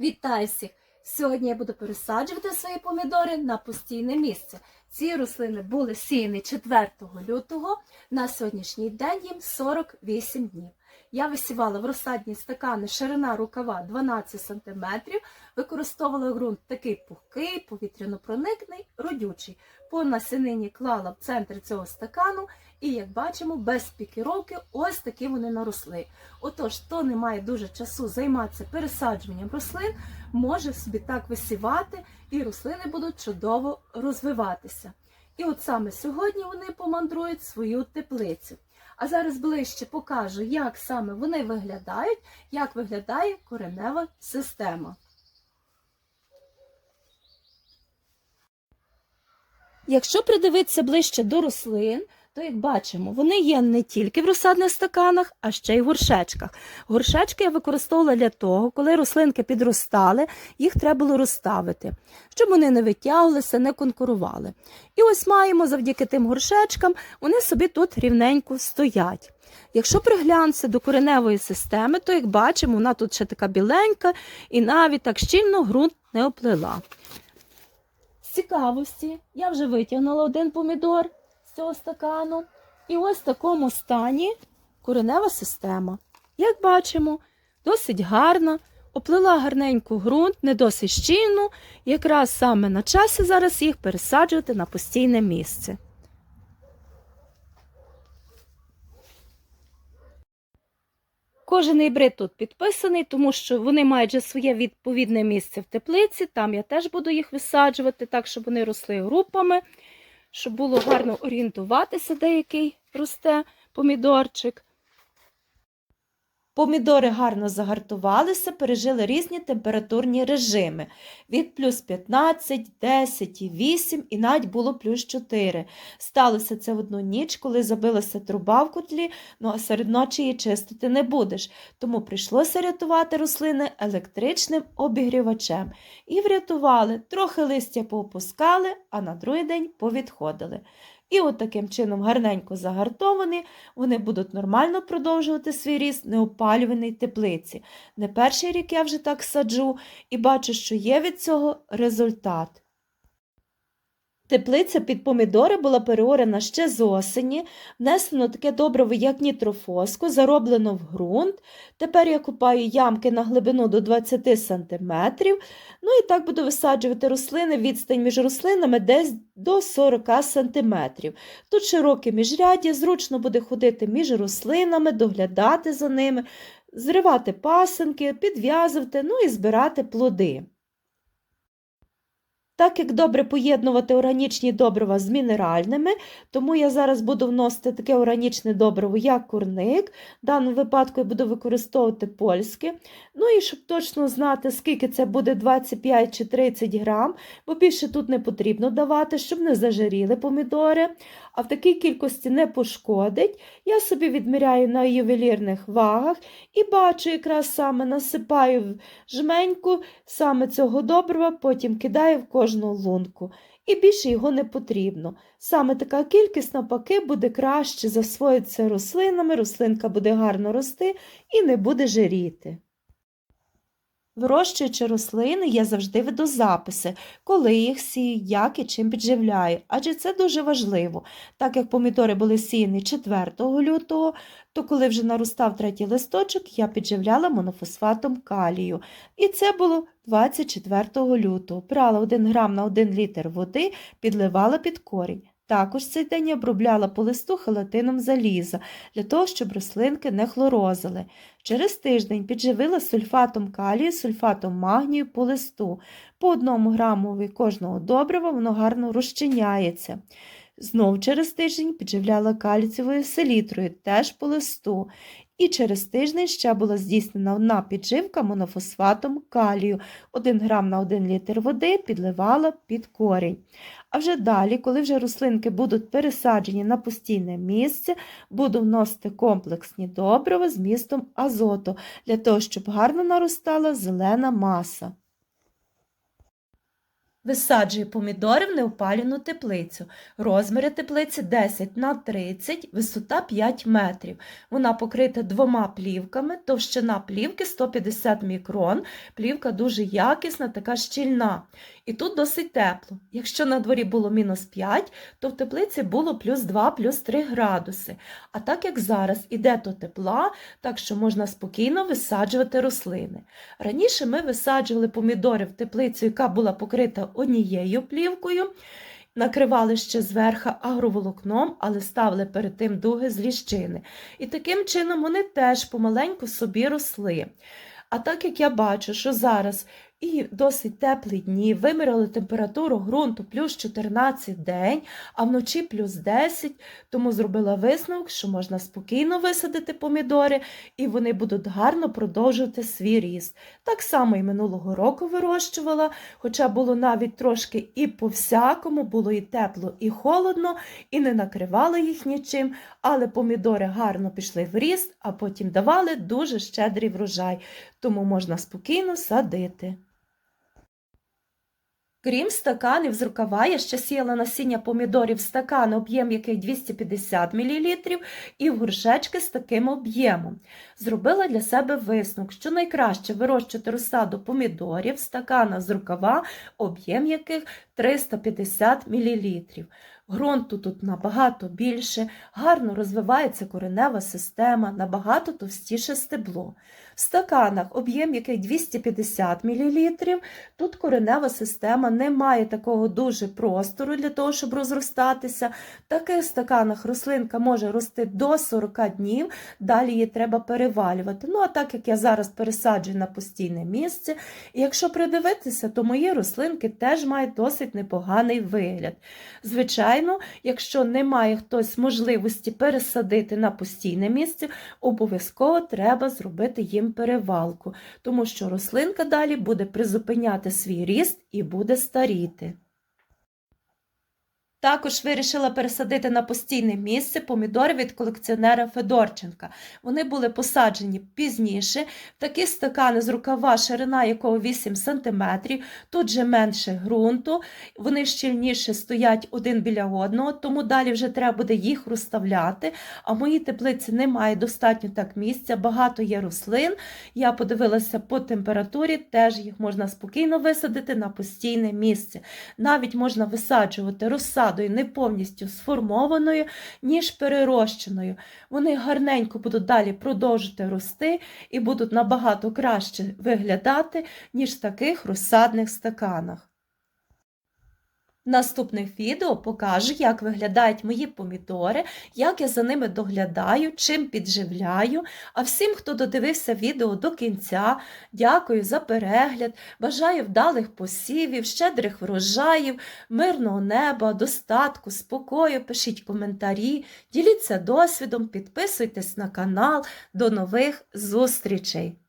Вітаю всіх! Сьогодні я буду пересаджувати свої помідори на постійне місце. Ці рослини були сіяні 4 лютого. На сьогоднішній день їм 48 днів. Я висівала в розсадні стакани ширина рукава 12 см, використовувала ґрунт такий пухкий, повітряно-проникний, родючий. По насенині клала в центр цього стакану, і, як бачимо, без пікіровки ось такі вони наросли. Отож, хто не має дуже часу займатися пересаджуванням рослин, може собі так висівати, і рослини будуть чудово розвиватися. І от саме сьогодні вони помандрують свою теплицю. А зараз ближче покажу, як саме вони виглядають, як виглядає коренева система. Якщо придивитися ближче до рослин, то, як бачимо, вони є не тільки в розсадних стаканах, а ще й в горшечках. Горшечки я використовувала для того, коли рослинки підростали, їх треба було розставити, щоб вони не витягувалися, не конкурували. І ось маємо завдяки тим горшечкам, вони собі тут рівненько стоять. Якщо приглянутися до кореневої системи, то, як бачимо, вона тут ще така біленька і навіть так щільно ґрунт не оплила. З цікавості я вже витягнула один помідор цього стакану. І ось в такому стані коренева система. Як бачимо, досить гарна, оплила гарненько ґрунт, не досить щільну, якраз саме на часі зараз їх пересаджувати на постійне місце. Кожен гібрид тут підписаний, тому що вони мають вже своє відповідне місце в теплиці. Там я теж буду їх висаджувати, так, щоб вони росли групами, щоб було гарно орієнтуватися, де який росте помідорчик. Помідори гарно загартувалися, пережили різні температурні режими. Від плюс 15, 10, 8 і навіть було плюс 4. Сталося це в одну ніч, коли забилася труба в котлі, ну а серед ночі її чистити не будеш. Тому прийшлося рятувати рослини електричним обігрівачем. І врятували, трохи листя поопускали, а на другий день повідходили. І от таким чином гарненько загартовані, вони будуть нормально продовжувати свій ріст неопалюваний теплиці. Не перший рік я вже так саджу і бачу, що є від цього результат. Теплиця під помідори була переорена ще з осені, внесено таке добриво, як нітрофоску, зароблено в ґрунт. Тепер я купаю ямки на глибину до 20 см. Ну і так буду висаджувати рослини, відстань між рослинами десь до 40 см. Тут широке міжряддя, зручно буде ходити між рослинами, доглядати за ними, зривати пасинки, підв'язувати, ну і збирати плоди. Так як добре поєднувати органічні добрива з мінеральними, тому я зараз буду вносити таке органічне добриво, як курник. В даному випадку я буду використовувати польське. Ну і щоб точно знати, скільки це буде 25 чи 30 грам, бо більше тут не потрібно давати, щоб не зажиріли помідори, а в такій кількості не пошкодить. Я собі відміряю на ювелірних вагах і бачу, якраз саме насипаю в жменьку саме цього добрива, потім кидаю в кожну лунку. І більше його не потрібно. Саме така кількість, навпаки, буде краще засвоїтися рослинами, рослинка буде гарно рости і не буде жиріти. Вирощуючи рослини, я завжди веду записи, коли їх сію, як і чим підживляю, адже це дуже важливо. Так як помідори були сіяні 4 лютого, то коли вже наростав третій листочок, я підживляла монофосфатом калію. І це було 24 лютого. Брала 1 грам на 1 літр води, підливала під корінь. Також цей день я обробляла по листу халатином заліза, для того, щоб рослинки не хлорозили. Через тиждень підживила сульфатом калію, сульфатом магнію по листу. По одному грамові кожного добрива воно гарно розчиняється. Знов через тиждень підживляла кальцієвою селітрою, теж по листу. І через тиждень ще була здійснена одна підживка монофосфатом калію. 1 грам на 1 літр води підливала під корінь. А вже далі, коли вже рослинки будуть пересаджені на постійне місце, буду вносити комплексні добрива з містом азоту, для того, щоб гарно наростала зелена маса. Висаджую помідори в неопалену теплицю. Розміри теплиці 10 на 30, висота 5 метрів. Вона покрита двома плівками, товщина плівки 150 мікрон. Плівка дуже якісна, така щільна. І тут досить тепло. Якщо на дворі було мінус 5, то в теплиці було плюс 2, плюс 3 градуси. А так як зараз іде то тепла, так що можна спокійно висаджувати рослини. Раніше ми висаджували помідори в теплицю, яка була покрита однією плівкою. Накривали ще зверху агроволокном, але ставили перед тим дуги з ліщини. І таким чином вони теж помаленьку собі росли. А так як я бачу, що зараз і досить теплі дні, виміряли температуру ґрунту плюс 14 день, а вночі плюс 10, тому зробила висновок, що можна спокійно висадити помідори, і вони будуть гарно продовжувати свій ріст. Так само і минулого року вирощувала, хоча було навіть трошки і по-всякому, було і тепло, і холодно, і не накривали їх нічим, але помідори гарно пішли в ріст, а потім давали дуже щедрий врожай, тому можна спокійно садити. Крім стаканів з рукава, я ще сіяла насіння помідорів стакан, об'єм який 250 мл, і в горшечки з таким об'ємом. Зробила для себе висновок, що найкраще вирощувати розсаду помідорів стакана з рукава, об'єм яких 350 мл. Грунту тут набагато більше, гарно розвивається коренева система, набагато товстіше стебло. В стаканах об'єм який 250 мл. Тут коренева система не має такого дуже простору для того, щоб розростатися. В таких стаканах рослинка може рости до 40 днів, далі її треба перевалювати. Ну, а так як я зараз пересаджую на постійне місце, і якщо придивитися, то мої рослинки теж мають досить непоганий вигляд. Звичайно, якщо немає хтось можливості пересадити на постійне місце, обов'язково треба зробити їм перевалку, тому що рослинка далі буде призупиняти свій ріст і буде старіти. Також вирішила пересадити на постійне місце помідори від колекціонера Федорченка. Вони були посаджені пізніше, такі стакани з рукава, ширина якого 8 см, тут же менше ґрунту, вони щільніше стоять один біля одного, тому далі вже треба буде їх розставляти. А в моїй теплиці немає достатньо так місця, багато є рослин. Я подивилася по температурі, теж їх можна спокійно висадити на постійне місце. Навіть можна висаджувати розсадою не повністю сформованою, ніж перерощеною. Вони гарненько будуть далі продовжувати рости і будуть набагато краще виглядати, ніж в таких розсадних стаканах. Наступних відео покажу, як виглядають мої помідори, як я за ними доглядаю, чим підживляю. А всім, хто додивився відео до кінця, дякую за перегляд, бажаю вдалих посівів, щедрих врожаїв, мирного неба, достатку, спокою, пишіть коментарі, діліться досвідом, підписуйтесь на канал. До нових зустрічей!